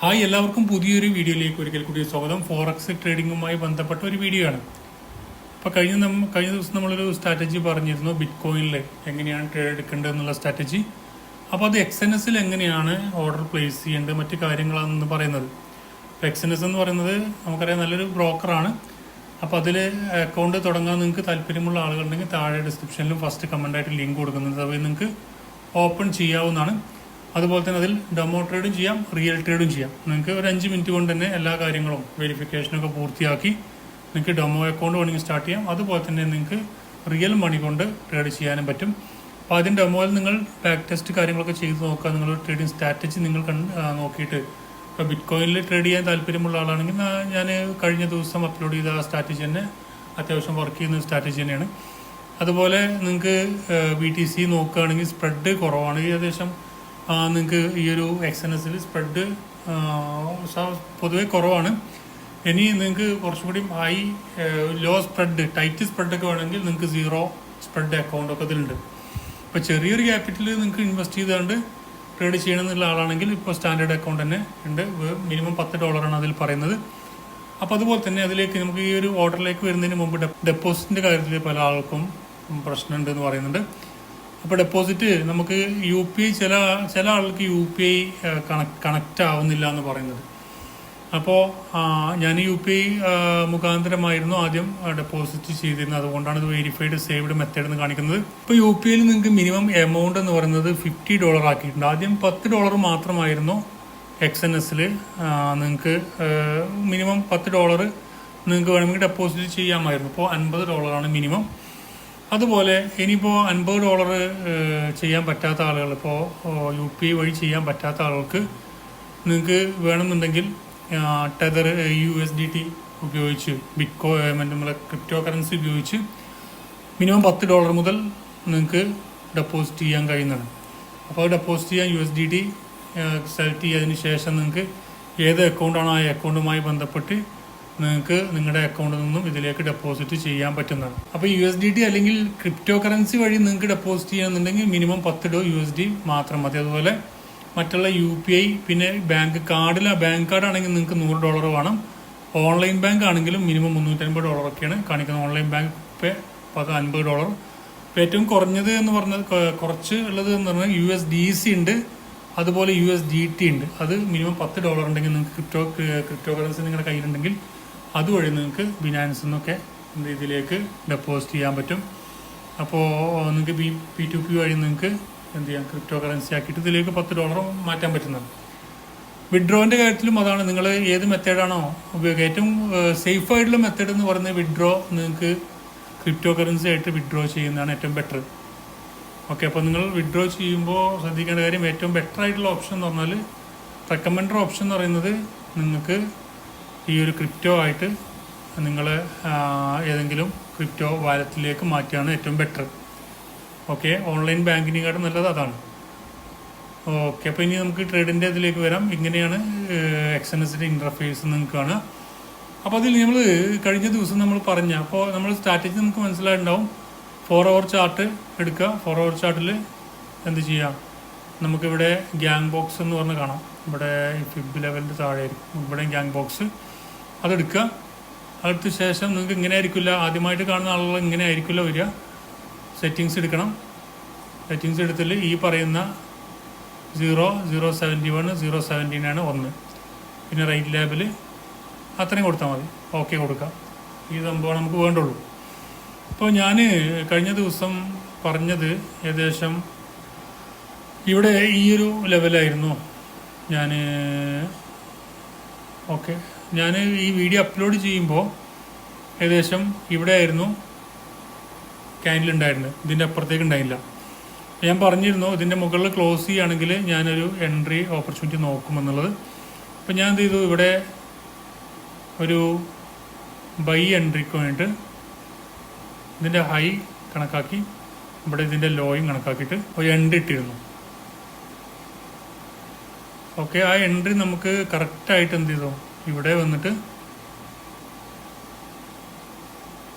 Hi എല്ലാവർക്കും പുതിയൊരു വീഡിയോയിലേക്ക് ഒരിക്കൽ കൂടി സ്വാഗതം. ഫോറക്സ് ട്രേഡിങ്ങുമായി ബന്ധപ്പെട്ട ഒരു വീഡിയോ ആണ്. അപ്പോൾ കഴിഞ്ഞ നമ്മ കഴിഞ്ഞ ദിവസം നമ്മളൊരു സ്ട്രാറ്റജി പറഞ്ഞിരുന്നു ബിറ്റ് കോയിനിൽ എങ്ങനെയാണ് ട്രേഡ് എടുക്കേണ്ടത് എന്നുള്ള സ്ട്രാറ്റജി അപ്പോൾ അത് എക്സ് എൻ എസിൽ എങ്ങനെയാണ് ഓർഡർ പ്ലേസ് ചെയ്യേണ്ടത് മറ്റു കാര്യങ്ങളാണെന്ന് പറയുന്നത്. അപ്പോൾ എക്സ് എൻ എസ് എന്ന് പറയുന്നത് നമുക്കറിയാം നല്ലൊരു ബ്രോക്കറാണ് അപ്പോൾ അതിൽ അക്കൗണ്ട് തുടങ്ങാൻ നിങ്ങൾക്ക് താല്പര്യമുള്ള ആളുകളുണ്ടെങ്കിൽ താഴെ ഡിസ്ക്രിപ്ഷനിലും ഫസ്റ്റ് കമന്റായിട്ട് ലിങ്ക് കൊടുക്കുന്നുണ്ട്. അപ്പോൾ നിങ്ങൾക്ക് ഓപ്പൺ ചെയ്യാവുന്നതാണ്. അതുപോലെ തന്നെ അതിൽ ഡെമോ ട്രേഡും ചെയ്യാം റിയൽ ട്രേഡും ചെയ്യാം. നിങ്ങൾക്ക് ഒരു അഞ്ച് മിനിറ്റ് കൊണ്ട് തന്നെ എല്ലാ കാര്യങ്ങളും വെരിഫിക്കേഷനൊക്കെ പൂർത്തിയാക്കി നിങ്ങൾക്ക് ഡെമോ അക്കൗണ്ട് വേണമെങ്കിൽ സ്റ്റാർട്ട് ചെയ്യാം. അതുപോലെ തന്നെ നിങ്ങൾക്ക് റിയൽ മണി കൊണ്ട് ട്രേഡ് ചെയ്യാനും പറ്റും. അപ്പോൾ അതിന്റെ ഡെമോയിൽ നിങ്ങൾ ബാക്ക് ടെസ്റ്റ് കാര്യങ്ങളൊക്കെ ചെയ്ത് നോക്കുക. നിങ്ങൾ ട്രേഡിംഗ് സ്ട്രാറ്റജി നിങ്ങൾ കണ്ട് നോക്കിയിട്ട്. ഇപ്പോൾ ബിറ്റ് കോയിനിൽ ട്രേഡ് ചെയ്യാൻ താല്പര്യമുള്ള ആളാണെങ്കിൽ ഞാൻ കഴിഞ്ഞ ദിവസം അപ്ലോഡ് ചെയ്ത സ്ട്രാറ്റജി തന്നെ അത്യാവശ്യം വർക്ക് ചെയ്യുന്ന സ്ട്രാറ്റജി തന്നെയാണ്. അതുപോലെ നിങ്ങൾക്ക് ബി ടി സി നോക്കുകയാണെങ്കിൽ സ്പ്രെഡ് കുറവാണ്. ഏകദേശം നിങ്ങൾക്ക് ഈ ഒരു എക്സ് എൻ എസിൽ സ്പ്രെഡ് പൊതുവെ കുറവാണ്. ഇനി നിങ്ങൾക്ക് കുറച്ചും കൂടി ഹൈ ലോ സ്പ്രെഡ് ടൈറ്റ് സ്പ്രെഡൊക്കെ വേണമെങ്കിൽ നിങ്ങൾക്ക് സീറോ സ്പ്രെഡ് അക്കൗണ്ട് ഒക്കെ ഇതിലുണ്ട്. ഇപ്പോൾ ചെറിയൊരു ക്യാപിറ്റൽ നിങ്ങൾക്ക് ഇൻവെസ്റ്റ് ചെയ്തുകൊണ്ട് ട്രേഡ് ചെയ്യണം എന്നുള്ള ആളാണെങ്കിൽ ഇപ്പോൾ സ്റ്റാൻഡേർഡ് അക്കൗണ്ട് തന്നെ ഉണ്ട്. മിനിമം പത്ത് ഡോളറാണ് അതിൽ പറയുന്നത്. അപ്പോൾ അതുപോലെ തന്നെ അതിലേക്ക് നമുക്ക് ഈ ഒരു ഓർഡറിലേക്ക് വരുന്നതിന് മുമ്പ് ഡെപ്പോസിറ്റിന്റെ കാര്യത്തിൽ പല ആൾക്കും പ്രശ്നമുണ്ട് എന്ന് പറയുന്നുണ്ട്. അപ്പോൾ ഡെപ്പോസിറ്റ് നമുക്ക് യു പി ഐ ചില ചില ആൾക്ക് യു പി ഐ കണക്റ്റ് ആവുന്നില്ല എന്ന് പറയുന്നത്. അപ്പോൾ ഞാൻ യു പി ഐ മുഖാന്തരമായിരുന്നു ആദ്യം ഡെപ്പോസിറ്റ് ചെയ്തിരുന്നത്. അതുകൊണ്ടാണ് ഇത് വെരിഫൈഡ് സേവ്ഡ് മെത്തേഡ് എന്ന് കാണിക്കുന്നത്. ഇപ്പോൾ യു പി ഐയിൽ നിങ്ങൾക്ക് മിനിമം എമൗണ്ട് എന്ന് പറയുന്നത് ഫിഫ്റ്റി ഡോളർ ആക്കിയിട്ടുണ്ട്. ആദ്യം പത്ത് ഡോളർ മാത്രമായിരുന്നു എക്സ് എൻ എസിൽ നിങ്ങൾക്ക് മിനിമം പത്ത് ഡോളർ നിങ്ങൾക്ക് വേണമെങ്കിൽ ഡെപ്പോസിറ്റ് ചെയ്യാമായിരുന്നു. ഇപ്പോൾ അൻപത് ഡോളറാണ് മിനിമം അതുപോലെ ഇനിയിപ്പോൾ അൻപത് ഡോളർ ചെയ്യാൻ പറ്റാത്ത ആളുകൾ ഇപ്പോൾ യു പി വഴി ചെയ്യാൻ പറ്റാത്ത ആളുകൾക്ക് നിങ്ങൾക്ക് വേണമെന്നുണ്ടെങ്കിൽ tether U S D T ഉപയോഗിച്ച് ബിറ്റ്കോ നമ്മളെ ക്രിപ്റ്റോ കറൻസി ഉപയോഗിച്ച് മിനിമം പത്ത് ഡോളർ മുതൽ നിങ്ങൾക്ക് ഡെപ്പോസിറ്റ് ചെയ്യാൻ കഴിയുന്നതാണ്. അപ്പോൾ ഡെപ്പോസിറ്റ് ചെയ്യാൻ U S D T select ചെയ്തതിന് ശേഷം നിങ്ങൾക്ക് ഏത് അക്കൗണ്ടാണോ ആ അക്കൗണ്ടുമായി ബന്ധപ്പെട്ട് നിങ്ങൾക്ക് നിങ്ങളുടെ അക്കൗണ്ടിൽ നിന്നും ഇതിലേക്ക് ഡെപ്പോസിറ്റ് ചെയ്യാൻ പറ്റുന്നതാണ്. അപ്പോൾ യു എസ് ഡി ടി അല്ലെങ്കിൽ ക്രിപ്റ്റോ കറൻസി വഴി നിങ്ങൾക്ക് ഡെപ്പോസിറ്റ് ചെയ്യണമെന്നുണ്ടെങ്കിൽ മിനിമം പത്ത് ഡോ യു എസ് ഡി മാത്രം മതി. അതുപോലെ മറ്റുള്ള യു പി ഐ പിന്നെ ബാങ്ക് കാർഡിൽ ബാങ്ക് കാർഡ് ആണെങ്കിൽ നിങ്ങൾക്ക് നൂറ് ഡോളർ വേണം. ഓൺലൈൻ ബാങ്ക് ആണെങ്കിലും മിനിമം മുന്നൂറ്റൻപത് ഡോളറൊക്കെയാണ് കാണിക്കുന്നത്. ഓൺലൈൻ ബാങ്ക് പേ അൻപത് ഡോളർ ഏറ്റവും കുറഞ്ഞത് എന്ന് പറഞ്ഞത് കുറച്ച് ഉള്ളത് എന്ന് പറഞ്ഞാൽ യു എസ് ഡി സി ഉണ്ട്. അതുപോലെ യു എസ് ഡി ടി ഉണ്ട്. അത് മിനിമം പത്ത് ഡോളർ ഉണ്ടെങ്കിൽ നിങ്ങൾക്ക് ക്രിപ്റ്റോ ക്രിപ്റ്റോ കറൻസി നിങ്ങളുടെ കയ്യിലുണ്ടെങ്കിൽ അതുവഴി നിങ്ങൾക്ക് ബിനാൻസ് നിന്നൊക്കെ ഇതിലേക്ക് ഡെപ്പോസിറ്റ് ചെയ്യാൻ പറ്റും. അപ്പോൾ നിങ്ങൾക്ക് ബി പി ടു പി വഴി നിങ്ങൾക്ക് എന്ത് ചെയ്യാം? ക്രിപ്റ്റോ കറൻസി ആക്കിയിട്ട് ഇതിലേക്ക് പത്ത് ഡോളർ മാറ്റാൻ പറ്റുന്നത് വിഡ്രോവിന്റെ കാര്യത്തിലും അതാണ്. നിങ്ങൾ ഏത് മെത്തേഡാണോ ഉപയോഗിക്കുക ഏറ്റവും സേഫ് ആയിട്ടുള്ള മെത്തേഡ് എന്ന് പറയുന്നത് വിഡ്രോ നിങ്ങൾക്ക് ക്രിപ്റ്റോ കറൻസി ആയിട്ട് വിഡ്രോ ചെയ്യുന്നതാണ് ഏറ്റവും ബെറ്റർ ഓക്കെ അപ്പോൾ നിങ്ങൾ വിഡ്രോ ചെയ്യുമ്പോൾ ശ്രദ്ധിക്കേണ്ട കാര്യം ഏറ്റവും ബെറ്റർ ആയിട്ടുള്ള ഓപ്ഷൻ എന്ന് പറഞ്ഞാൽ റെക്കമെൻഡർ ഓപ്ഷൻ എന്ന് പറയുന്നത് നിങ്ങൾക്ക് ഈ ഒരു ക്രിപ്റ്റോ ആയിട്ട് നിങ്ങൾ ഏതെങ്കിലും ക്രിപ്റ്റോ വാലറ്റിലേക്ക് മാറ്റുകയാണ് ഏറ്റവും ബെറ്റർ ഓക്കെ ഓൺലൈൻ ബാങ്കിനെക്കാട്ടും നല്ലത് അതാണ്. ഓക്കെ അപ്പോൾ ഇനി നമുക്ക് ട്രേഡിന്റെ ഇതിലേക്ക് വരാം. ഇങ്ങനെയാണ് എക്സ് എൻ എസിന്റെ ഇന്റർഫേസ് നിങ്ങൾക്ക് കാണുക. അപ്പോൾ അതിൽ നമ്മൾ കഴിഞ്ഞ ദിവസം നമ്മൾ പറഞ്ഞ അപ്പോൾ നമ്മൾ സ്ട്രാറ്റജി നമുക്ക് മനസ്സിലായിട്ടുണ്ടാവും. ഫോർ അവർ ചാർട്ട് എടുക്കുക. ഫോർ അവർ ചാർട്ടിൽ എന്ത് ചെയ്യാം? നമുക്കിവിടെ ഗ്യാങ് ബോക്സ് എന്ന് പറഞ്ഞ് കാണാം. ഇവിടെ ഫിബ് ലെവലിന്റെ താഴെ ആയിരിക്കും ഇവിടെ ഗ്യാങ് ബോക്സ് അതെടുക്കുക. അതെടുത്ത ശേഷം നിങ്ങൾക്ക് ഇങ്ങനെ ആയിരിക്കില്ല ആദ്യമായിട്ട് കാണുന്ന ആളുകൾ ഇങ്ങനെ ആയിരിക്കില്ല വരിക. സെറ്റിങ്സ് എടുക്കണം. സെറ്റിങ്സ് എടുത്തിൽ ഈ പറയുന്ന zero zero seventy one zero seventeen ആണ് ഒന്ന്. പിന്നെ റൈറ്റ് ലാബിൽ അത്രയും കൊടുത്താൽ മതി. ഓക്കെ കൊടുക്കാം. ഈ സംഭവം നമുക്ക് വേണ്ടുള്ളൂ. അപ്പോൾ ഞാൻ കഴിഞ്ഞ ദിവസം പറഞ്ഞത് ഏകദേശം ഇവിടെ ഈ ഒരു ലെവലായിരുന്നു ഞാൻ ഓക്കെ. ഞാൻ ഈ വീഡിയോ അപ്ലോഡ് ചെയ്യുമ്പോൾ ഏകദേശം ഇവിടെ ആയിരുന്നു ക്യാൻഡിൽ ഉണ്ടായിരുന്നത്. ഇതിന്റെ അപ്പുറത്തേക്ക് ഉണ്ടായില്ല. ഞാൻ പറഞ്ഞിരുന്നു ഇതിന്റെ മുകളിൽ ക്ലോസ് ചെയ്യുകയാണെങ്കിൽ ഞാനൊരു എൻട്രി ഓപ്പർച്യൂണിറ്റി നോക്കുമെന്നുള്ളത്. അപ്പം ഞാൻ എന്ത് ചെയ്തു? ഇവിടെ ഒരു ബൈ എൻട്രിക്ക് വേണ്ടിയിട്ട് ഇതിന്റെ ഹൈ കണക്കാക്കി ഇവിടെ ഇതിന്റെ ലോയും കണക്കാക്കിയിട്ട് ഒരു എൻഡ് ഇട്ടിരുന്നു. ഓക്കെ ആ എൻട്രി നമുക്ക് കറക്റ്റായിട്ട് എന്ത് ചെയ്തോ? ഇവിടെ വന്നിട്ട്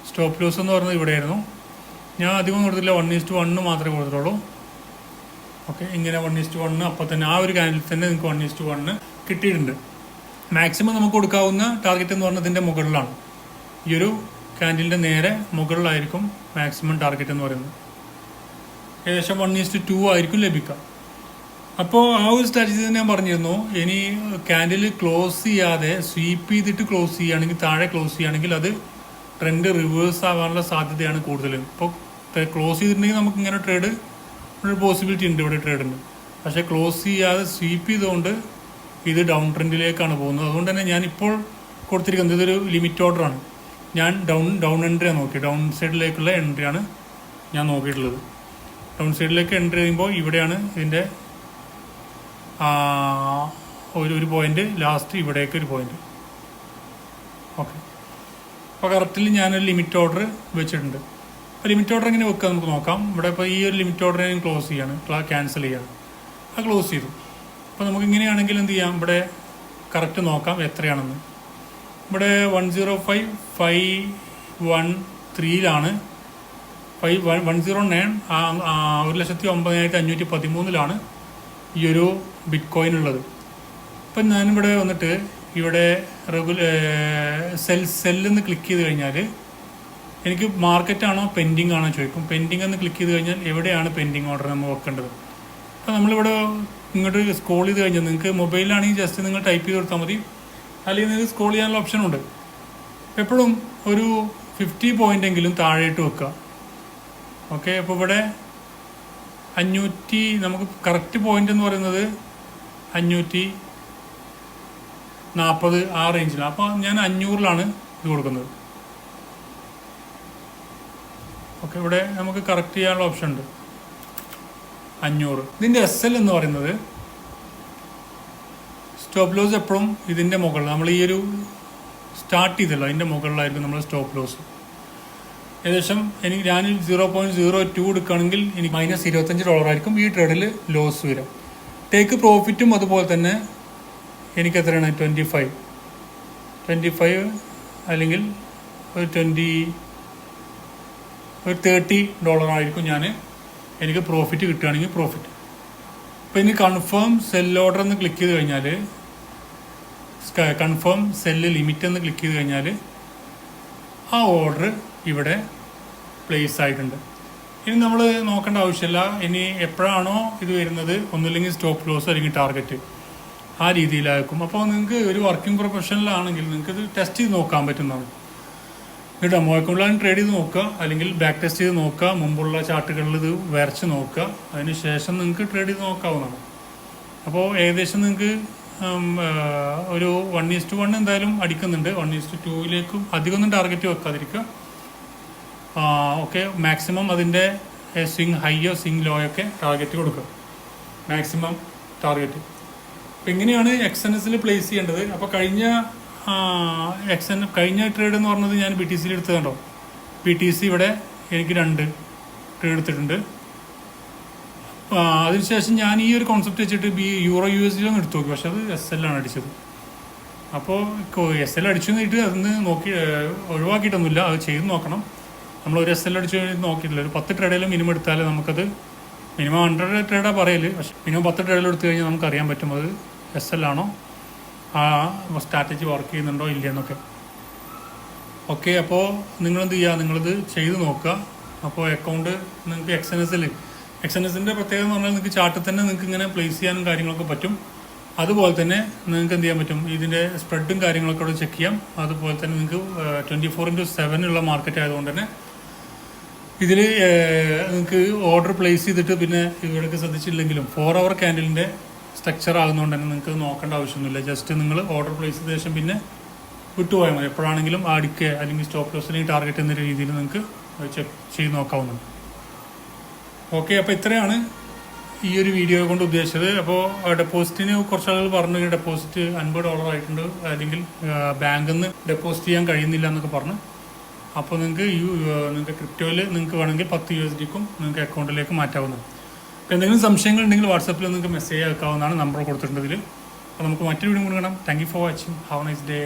സ്റ്റോപ്പ് ലോസ് എന്ന് പറഞ്ഞത് ഇവിടെ ഇവിടെയായിരുന്നു. ഞാൻ അധികം കൊടുത്തില്ല വൺ ഈസ്റ്റ് വണ്ണ് മാത്രമേ കൊടുത്തിട്ടുള്ളൂ. ഓക്കെ ഇങ്ങനെ വൺ ഈസ്റ്റ് വണ്ണ് അപ്പോൾ തന്നെ ആ ഒരു കാനലിൽ തന്നെ നിങ്ങൾക്ക് വൺ ഈസ്റ്റ് വണ്ണ് കിട്ടിയിട്ടുണ്ട്. മാക്സിമം നമുക്ക് കൊടുക്കാവുന്ന ടാർഗറ്റ് എന്ന് പറഞ്ഞതിന്റെ മുകളിലാണ്. ഈ ഒരു ക്യാൻഡിലിന്റെ നേരെ മുകളിലായിരിക്കും മാക്സിമം ടാർഗറ്റ് എന്ന് പറയുന്നത്. ഏകദേശം വൺ ഈസ്റ്റ് ടു ആയിരിക്കും ലഭിക്കുക. അപ്പോൾ ആ ഒരു സ്ട്രാറ്റജി ഞാൻ പറഞ്ഞിരുന്നു. ഇനി ക്യാൻഡിൽ ക്ലോസ് ചെയ്യാതെ സ്വീപ്പ് ചെയ്തിട്ട് ക്ലോസ് ചെയ്യുകയാണെങ്കിൽ താഴെ ക്ലോസ് ചെയ്യുകയാണെങ്കിൽ അത് ട്രെൻഡ് റിവേഴ്സ് ആവാനുള്ള സാധ്യതയാണ് കൂടുതൽ. ഇപ്പോൾ ക്ലോസ് ചെയ്തിട്ടുണ്ടെങ്കിൽ നമുക്ക് ഇങ്ങനെ ട്രേഡ് ഒരു പോസിബിലിറ്റി ഉണ്ട് ഇവിടെ ട്രേഡിന് പക്ഷേ ക്ലോസ് ചെയ്യാതെ സ്വീപ്പ് ചെയ്തുകൊണ്ട് ഇത് ഡൗൺ ട്രെൻഡിലേക്കാണ് പോകുന്നത്. അതുകൊണ്ട് തന്നെ ഞാൻ ഇപ്പോൾ കൊടുത്തിരിക്കുന്നത് ഇതൊരു ലിമിറ്റ് ഓർഡറാണ് ഞാൻ ഡൗൺ ഡൗൺ എൻട്രിയാണ് നോക്കി ഡൗൺ സൈഡിലേക്കുള്ള എൻട്രിയാണ് ഞാൻ നോക്കിയിട്ടുള്ളത്. ഡൗൺ സൈഡിലേക്ക് എൻട്രി ചെയ്യുമ്പോൾ ഇവിടെയാണ് ഇതിന്റെ ഒരു ഒരു പോയിന്റ് ലാസ്റ്റ് ഇവിടേക്ക് ഒരു പോയിന്റ് ഓക്കെ അപ്പോൾ കറക്റ്റിൽ ഞാനൊരു ലിമിറ്റ് ഓർഡർ വെച്ചിട്ടുണ്ട്. അപ്പോൾ ലിമിറ്റ് ഓർഡർ എങ്ങനെ വെക്കുക നമുക്ക് നോക്കാം. ഇവിടെ ഇപ്പോൾ ഈ ഒരു ലിമിറ്റ് ഓർഡർ ഞാൻ ക്ലോസ് ചെയ്യാണ്. ക്യാൻസൽ ചെയ്യാണ്. അത് ക്ലോസ് ചെയ്തു. അപ്പോൾ നമുക്ക് ഇങ്ങനെയാണെങ്കിൽ എന്ത് ചെയ്യാം? ഇവിടെ കറക്റ്റ് നോക്കാം എത്രയാണെന്ന്. ഇവിടെ one zero five five one ത്രീയിലാണ് five one one zero nine ഒരു ലക്ഷത്തി ഒമ്പതിനായിരത്തി അഞ്ഞൂറ്റി പതിമൂന്നിലാണ് ഈ ഒരു ബിറ്റ് കോയിൻ ഉള്ളത്. ഇപ്പം ഞാനിവിടെ വന്നിട്ട് ഇവിടെ റെഗുല സെൽ സെല്ലെന്ന് ക്ലിക്ക് ചെയ്ത് കഴിഞ്ഞാൽ എനിക്ക് മാർക്കറ്റാണോ പെൻഡിങ് ആണോ ചോദിക്കും. പെൻഡിങ് എന്ന് ക്ലിക്ക് ചെയ്ത് കഴിഞ്ഞാൽ എവിടെയാണ് പെൻഡിങ് ഓർഡർ നമ്മൾ വെക്കേണ്ടത്? അപ്പോൾ നമ്മളിവിടെ ഇങ്ങോട്ട് സ്ക്രോൾ ചെയ്ത് കഴിഞ്ഞാൽ നിങ്ങൾക്ക് മൊബൈലിലാണെങ്കിൽ ജസ്റ്റ് നിങ്ങൾ ടൈപ്പ് ചെയ്ത് കൊടുത്താൽ മതി. അല്ലെങ്കിൽ നിങ്ങൾക്ക് സ്ക്രോൾ ചെയ്യാനുള്ള ഓപ്ഷൻ ഉണ്ട്. എപ്പോഴും ഒരു ഫിഫ്റ്റി പോയിന്റ് എങ്കിലും താഴെയിട്ട് വെക്കുക. ഓക്കെ അപ്പോൾ ഇവിടെ അഞ്ഞൂറ്റി നമുക്ക് കറക്റ്റ് പോയിന്റ് എന്ന് പറയുന്നത് അഞ്ഞൂറ്റി നാൽപ്പത് ആ റേഞ്ചിലാണ് അപ്പോൾ ഞാൻ അഞ്ഞൂറിലാണ് ഇത് കൊടുക്കുന്നത്. ഓക്കെ ഇവിടെ നമുക്ക് കറക്റ്റ് ചെയ്യാനുള്ള ഓപ്ഷൻ ഉണ്ട്. അഞ്ഞൂറ്. ഇതിന്റെ എസ് എൽ എന്ന് പറയുന്നത് സ്റ്റോപ്പ് ലോസ് എപ്പോഴും ഇതിന്റെ മുകളിൽ നമ്മൾ ഈ ഒരു സ്റ്റാർട്ട് ചെയ്തല്ലോ അതിന്റെ മുകളിലായിരിക്കും നമ്മൾ സ്റ്റോപ്പ് ലോസ് ഏകദേശം എനിക്ക് ഞാൻ സീറോ പോയിന്റ് സീറോ ടു എടുക്കുകയാണെങ്കിൽ എനിക്ക് മൈനസ് ഇരുപത്തഞ്ച് ഡോളർ ആയിരിക്കും ഈ ട്രേഡിൽ ലോസ് വരിക. ടേക്ക് പ്രോഫിറ്റും അതുപോലെ തന്നെ എനിക്ക് എത്രയാണ് ട്വന്റി ഫൈവ് ട്വന്റി ഫൈവ് അല്ലെങ്കിൽ ഒരു ട്വന്റി ഒരു തേർട്ടി ഡോളർ ആയിരിക്കും ഞാൻ എനിക്ക് പ്രോഫിറ്റ് കിട്ടുകയാണെങ്കിൽ പ്രോഫിറ്റ് അപ്പോൾ ഇനി കൺഫേം സെൽ ഓർഡർ എന്ന് ക്ലിക്ക് ചെയ്ത് കഴിഞ്ഞാൽ കൺഫേം സെല്ല് ലിമിറ്റ് എന്ന് ക്ലിക്ക് ചെയ്ത് കഴിഞ്ഞാൽ ആ ഓർഡർ ഇവിടെ പ്ലേസ് ആയിട്ടുണ്ട്. ഇനി നമ്മൾ നോക്കേണ്ട ആവശ്യമില്ല. ഇനി എപ്പോഴാണോ ഇത് വരുന്നത് ഒന്നുമില്ലെങ്കിൽ സ്റ്റോപ്പ് ലോസ് അല്ലെങ്കിൽ ടാർഗറ്റ് ആ രീതിയിലായിരിക്കും. അപ്പോൾ നിങ്ങൾക്ക് ഒരു വർക്കിംഗ് പ്രൊഫഷനിലാണെങ്കിൽ നിങ്ങൾക്ക് ഇത് ടെസ്റ്റ് ചെയ്ത് നോക്കാൻ പറ്റുന്നതാണ്. ഇത് ഡെമോ അക്കൗണ്ടിലാണ് ട്രേഡ് ചെയ്ത് നോക്കുക അല്ലെങ്കിൽ ബാക്ക് ടെസ്റ്റ് ചെയ്ത് നോക്കുക മുമ്പുള്ള ചാർട്ടുകളിൽ ഇത് വരച്ച് നോക്കുക. അതിന് ശേഷം നിങ്ങൾക്ക് ട്രേഡ് ചെയ്ത് നോക്കാവുന്നതാണ്. അപ്പോൾ ഏകദേശം നിങ്ങൾക്ക് ഒരു വൺ ഈസ്റ്റ് വൺ എന്തായാലും അടിക്കുന്നുണ്ട്. വൺ ഈസ്റ്റ് ടൂവിലേക്കും അധികമൊന്നും ടാർഗറ്റ് വെക്കാതിരിക്കുക. ഓക്കെ. മാക്സിമം അതിന്റെ സ്വിങ് ഹൈയോ സ്വിങ് ലോയൊക്കെ ടാർഗറ്റ് കൊടുക്കുക. മാക്സിമം ടാർഗറ്റ് അപ്പം ഇങ്ങനെയാണ് എക്സ് എൻ എസിൽ പ്ലേസ് ചെയ്യേണ്ടത്. അപ്പോൾ കഴിഞ്ഞ എക്സ് എൻ കഴിഞ്ഞ ട്രേഡ് എന്ന് പറഞ്ഞത് ഞാൻ ബി ടി സിയിൽ എടുത്തതുണ്ടോ ബി ടി സി ഇവിടെ എനിക്ക് രണ്ട് ട്രേഡ് എടുത്തിട്ടുണ്ട്. അതിനുശേഷം ഞാൻ ഈ ഒരു കോൺസെപ്റ്റ് വെച്ചിട്ട് ബി യൂറോ യു എസ് ഒന്ന് എടുത്തു നോക്കി. പക്ഷെ അത് എസ് ആണ് അടിച്ചത്. അപ്പോൾ എസ് എൽ അടിച്ചു എന്നിട്ട് അതിന് നോക്കി ഒഴിവാക്കിയിട്ടൊന്നുമില്ല. അത് ചെയ്ത് നോക്കണം. നമ്മൾ ഒരു എസ് എൽ അടിച്ചു നോക്കിയിട്ടില്ല. ഒരു പത്ത് ട്രേഡിൽ മിനിമം എടുത്താൽ നമുക്കത് മിനിമം ഹൺഡ്രഡ് ട്രേഡാണ് പറയൽ. പക്ഷേ മിനിമം പത്ത് ട്രേഡിൽ എടുത്തു കഴിഞ്ഞാൽ നമുക്ക് അറിയാൻ പറ്റും അത് എസ് എൽ ആണോ? ആ സ്ട്രാറ്റജി വർക്ക് ചെയ്യുന്നുണ്ടോ ഇല്ലയെന്നൊക്കെ ഓക്കെ അപ്പോൾ നിങ്ങളെന്ത് ചെയ്യുക നിങ്ങളിത് ചെയ്ത് നോക്കുക. അപ്പോൾ അക്കൗണ്ട് നിങ്ങൾക്ക് എക്സ് എൻ എസിൽ എക്സ് എൻ എസിന്റെ പ്രത്യേകത എന്ന് പറഞ്ഞാൽ നിങ്ങൾക്ക് ചാർട്ടിൽ തന്നെ നിങ്ങൾക്ക് ഇങ്ങനെ പ്ലേസ് ചെയ്യാനും കാര്യങ്ങളൊക്കെ പറ്റും. അതുപോലെ തന്നെ നിങ്ങൾക്ക് എന്ത് ചെയ്യാൻ പറ്റും? ഇതിന്റെ സ്പ്രെഡും കാര്യങ്ങളൊക്കെ ഇവിടെ ചെക്ക് ചെയ്യാം. അതുപോലെ തന്നെ നിങ്ങൾക്ക് ട്വന്റി ഫോർ ഇന്റു സെവൻ ഉള്ള മാർക്കറ്റ് ആയതുകൊണ്ട് തന്നെ ഇതിൽ നിങ്ങൾക്ക് ഓർഡർ പ്ലേസ് ചെയ്തിട്ട് പിന്നെ ഇവിടേക്ക് ശ്രദ്ധിച്ചില്ലെങ്കിലും ഫോർ അവർ ക്യാൻഡലിന്റെ സ്ട്രക്ചർ ആകുന്നതുകൊണ്ട് തന്നെ നിങ്ങൾക്ക് നോക്കേണ്ട ആവശ്യമൊന്നുമില്ല. ജസ്റ്റ് നിങ്ങൾ ഓർഡർ പ്ലേസ് ചെയ്ത ശേഷം പിന്നെ വിട്ടുപോയാൽ മതി. എപ്പോഴാണെങ്കിലും അടിക്കുക അല്ലെങ്കിൽ സ്റ്റോപ്പ് ലോസ് അല്ലെങ്കിൽ ടാർഗറ്റ് എന്ന രീതിയിൽ നിങ്ങൾക്ക് ചെക്ക് ചെയ്ത് നോക്കാവുന്നതാണ്. ഓക്കെ അപ്പോൾ ഇത്രയാണ് ഈ ഒരു വീഡിയോ കൊണ്ട് ഉദ്ദേശിച്ചത്. അപ്പോൾ ഡെപ്പോസിറ്റിന് കുറച്ച് ആളുകൾ പറഞ്ഞു ഡെപ്പോസിറ്റ് അൻപത് ഡോളർ ആയിട്ടുണ്ട്. അല്ലെങ്കിൽ ബാങ്കിൽ നിന്ന് ഡെപ്പോസിറ്റ് ചെയ്യാൻ കഴിയുന്നില്ല എന്നൊക്കെ പറഞ്ഞു. അപ്പോൾ നിങ്ങൾക്ക് യു നിങ്ങൾക്ക് ക്രിപ്റ്റോയിൽ നിങ്ങൾക്ക് വേണമെങ്കിൽ പത്ത് യു എസ് ഡിക്കും നിങ്ങൾക്ക് അക്കൗണ്ടിലേക്ക് മാറ്റാവുന്നതാണ്. അപ്പോൾ എന്തെങ്കിലും സംശയങ്ങൾ ഉണ്ടെങ്കിൽ വാട്സപ്പിൽ നിങ്ങൾക്ക് മെസ്സേജ് ആക്കാവുന്നതാണ് നമ്പർ കൊടുത്തിട്ടുണ്ടതിൽ അപ്പോൾ നമുക്ക് മറ്റൊരു വീഡിയോ കൂടി കാണാം. Thank you for watching have nice day